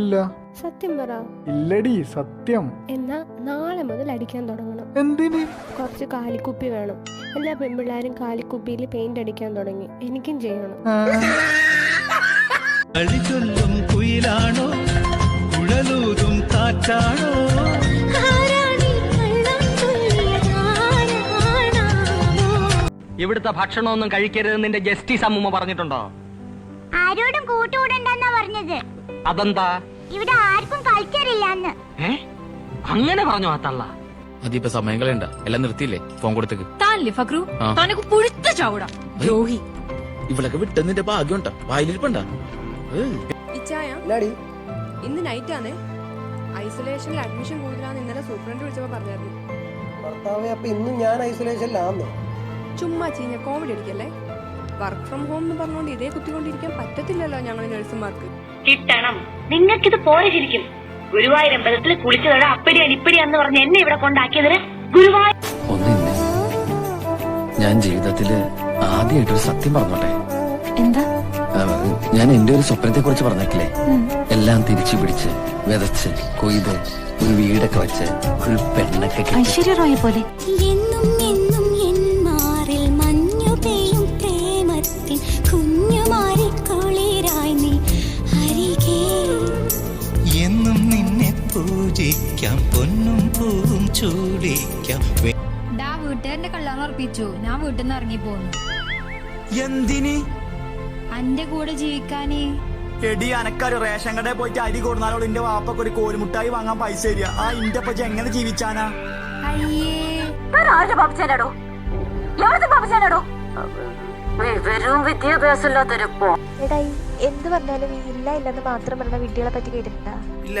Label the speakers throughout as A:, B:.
A: തോന്നുന്നില്ല
B: സത്യം പറ.
A: ഇല്ലടി സത്യം.
B: എന്നാ നാളെ മുതൽ അടിക്കാൻ തുടങ്ങണം.
A: എന്തിന്?
B: കുറച്ച് കാലിക്കുപ്പി വേണം. എല്ലാ പെൺപിള്ളേരും കാലിക്കുപ്പിയിൽ പെയിന്റ് അടിക്കാൻ തുടങ്ങി. എനിക്കും ചെയ്യണം.
A: ആ,
C: കുയിലാണോ? കുഴലൂതും കാറ്റാണോ?
D: ഇവിടുത്തെ ഭക്ഷണമൊന്നും കഴിക്കരുത് നിന്റെ ജസ്റ്റിസ് അമ്മൂമ്മ പറഞ്ഞിട്ടുണ്ടോ?
E: ആരോടും കൂട്ടുകൂടണ്ടെന്നാ പറഞ്ഞത്.
D: അതെന്താ?
E: ഇവിടെ ആർക്കും
D: കളിക്കാറില്ല അങ്ങനെ പറഞ്ഞു ആ തള്ള.
F: അതിപ്പോ സമയം കളയണ്ട. എല്ലാം നിർത്തിയില്ലേ? ഫോൺ കൊടുത്തേക്ക്.
G: താനല്ലേ ഫക്രു തനക്ക് പുഴുത്ത ചാവടാ. ദ്രോഹി
F: ഇവളൊക്കെ വിട്ടെന്നിന്റെ ഭാഗ്യം ഉണ്ടാ വായിലിരിപ്പണ്ട?
H: ഇന്ന് നൈറ്റ് ആണേ. ഐസൊലേഷനിൽ അഡ്മിഷൻ കൂടുതലാന്ന് ഇന്നലെ സൂപ്രണ്ട് വിളിച്ചപ്പോ പറഞ്ഞായിരുന്നു.
I: ഭർത്താവെ അപ്പൊ ഇന്നും ഞാൻ ഐസൊലേഷനിലാന്നോ
H: ചുമ്മാ ചീഞ്ഞ കോമഡി അടിക്കല്ലേ? വർക്ക് ഫ്രം ഹോം എന്ന് പറഞ്ഞുകൊണ്ട് ഇതേ കുത്തിക്കൊണ്ടിരിക്കാൻ പറ്റത്തില്ലല്ലോ ഞങ്ങൾ നഴ്സുമാർക്ക്
E: കിട്ടണം. നിങ്ങൾക്കിത് പോരെ ശരിക്കും. ഗുരുവായൂർ അമ്പലത്തിൽ കുളിച്ചതോടെ അപ്പടി അനിപ്പടി പറഞ്ഞ് എന്നെ ഇവിടെ കൊണ്ടാക്കിയതിന് ഗുരുവായൂർ
F: ഒന്നിന്നെ ഞാൻ ജീവിതത്തിൽ ആദ്യമായിട്ടൊരു സത്യം പറഞ്ഞോട്ടെ.
G: എന്താ?
F: ഞാൻ എന്റെ ഒരു സ്വപ്നത്തെ കുറിച്ച് പറഞ്ഞിട്ടില്ലേ എല്ലാം തിരിച്ചു പിടിച്ച് വിതച്ച് കൊയ്ത് ഒരു വീടൊക്കെ വെച്ച് ഒരു പെണ്ണൊക്കെ
G: ഐശ്വര്യ റോയെ പോലെ.
E: എന്നും എന്നും
C: പൂജിക്കാം പൊന്നും പൂവും ചൂടിക്കാം
G: ഡാ വീട്ടുകാരന്റെ കല്യാണം ഉറപ്പിച്ചു. ഞാൻ വീട്ടിൽ നിന്ന് ഇറങ്ങി പോന്നു.
C: എന്തിന്?
G: അന്റെ കൂടെ ജീവിക്കാനേ.
J: എടി അനക്കാര് റേഷൻ കടയിൽ പോയിട്ട് അരി കൊടുന്നാലോട് എന്റെ വാപ്പക്ക് ഒരു കോരിമുട്ടായി വാങ്ങാൻ പൈസ തരിക. ആ ഇന്റെ പച്ച എങ്ങനെ ജീവിച്ചാനാ?
G: അയ്യേ.
E: വെറും വിദ്യാഭ്യാസമില്ലാത്തൊരു പോ
B: എടായി എന്ത് പറഞ്ഞാലും ഈ ഇല്ല ഇല്ലെന്ന് മാത്രം പറഞ്ഞ വിഡ്ഢികളെ പറ്റി കേട്ടിട്ടുണ്ടാ?
J: ഇല്ല.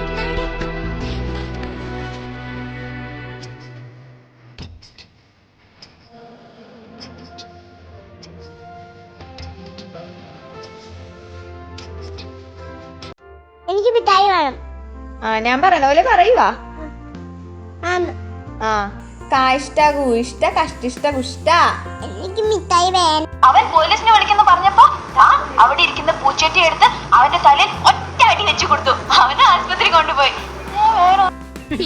E: എനിക്ക് മിഠായി വേണം.
H: ആ ഞാൻ പറയണ പോലെ പറയുവാ. ആ കാഷ്ട കൂഷ്ട കഷ്ടിഷ്ട കുഷ്ട
E: എനിക്ക് മിഠായി വേണം.
K: അവൻ പോലീസിനെ വിളിക്കുന്നു പറഞ്ഞപ്പോ അവിടെ ഇരിക്കുന്ന പൂച്ചട്ടി എടുത്ത് അവന്റെ തലയിൽ ഒറ്റ അടി വെച്ചു കൊടുത്തു. അവനെ ആശുപത്രി കൊണ്ടുപോയി.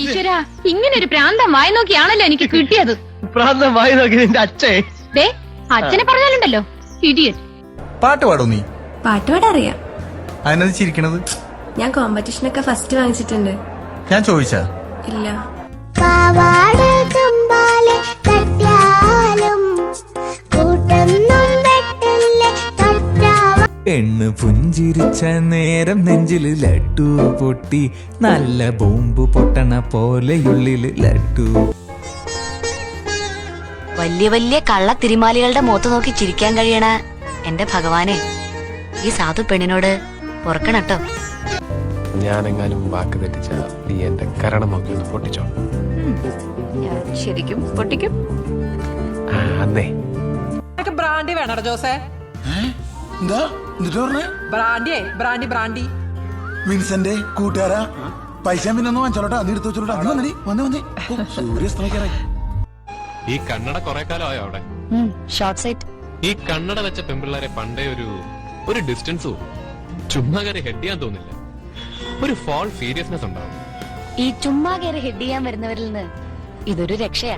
G: ഈശ്വര ഇങ്ങനെ ഒരു പ്രാന്തം വായി നോക്കിയാണല്ലോ എനിക്ക് കിട്ടിയത്.
D: പ്രാന്തം വായി നോക്കി നിന്റെ അച്ഛേ.
G: ദേ അച്ഛനെ പറഞ്ഞാലുണ്ടല്ലോ. ഇടിയൻ
J: പാട്ട് പാടോ നീ?
H: പാട്ട് പാടാ അറിയാം
J: അതിനത് ചിരിക്കണത്?
H: ഞാൻ കോമ്പറ്റീഷനൊക്കെ ഫസ്റ്റ് വാങ്ങിച്ചിട്ടുണ്ട്.
J: ഞാൻ ചോദിച്ചാ?
H: ഇല്ല.
C: പെണ്ണ് പുഞ്ചിരിച്ച നേരം നെഞ്ചിൽ ലഡു പൊട്ടി നല്ല ബോംബ് പൊട്ടണ പോലെയുള്ളിൽ ലഡു
K: വലിയ വലിയ കള്ള തിരിമാലികളുടെ മുഖത്ത് നോക്കി ചിരിക്കാൻ കഴിയണ എന്റെ ഭഗവാനെ ഈ സാധു പെണ്ണിനോട് പൊറക്കണട്ടോ.
F: ഞാനെങ്ങാനും വാക്ക് തെറ്റിച്ച നീ എന്റെ കരണമൊക്കെ ഒന്ന് പൊട്ടിച്ചോ.
K: ശരിക്കും പൊട്ടിക്കും.
F: അന്നേ.
H: ബ്രാൻഡി വേണോ ജോസേ.
J: എന്താ? എന്നിട്ട് പറഞ്ഞേ?
H: ബ്രാൻഡിയേ ബ്രാൻഡി ബ്രാൻഡി.
J: വിൻസന്റെ കൂട്ടുകാരാ. പൈസ പിന്നെ ഒന്ന് വാങ്ങിച്ചോളട്ടാ. നീ എടുത്തു വെച്ചോളട്ടാ. നീ വന്നേ വന്നേ. വന്നേ സൂര്യസ്തമിക്കാറായി.
F: ഈ കണ്ണട കൊറേ കാലമായോ അവിടെ?
K: ഷോർട്ട് സൈറ്റ്
F: ഈ കണ്ണട വെച്ച പെമ്പിള്ളേരെ പണ്ടേ ഒരു ഒരു ഡിസ്റ്റൻസ് പോകും ചുമ്മാ കയറി ഹെഡ് ചെയ്യാൻ തോന്നില്ല. ഒരു ഫോൾ സീരിയസ്നെസ് ഉണ്ടാവും.
K: ഈ ചുമ്മാ കയറി ഹെഡ് ചെയ്യാൻ വരുന്നവരിൽ നിന്ന് ഇതൊരു രക്ഷയാ.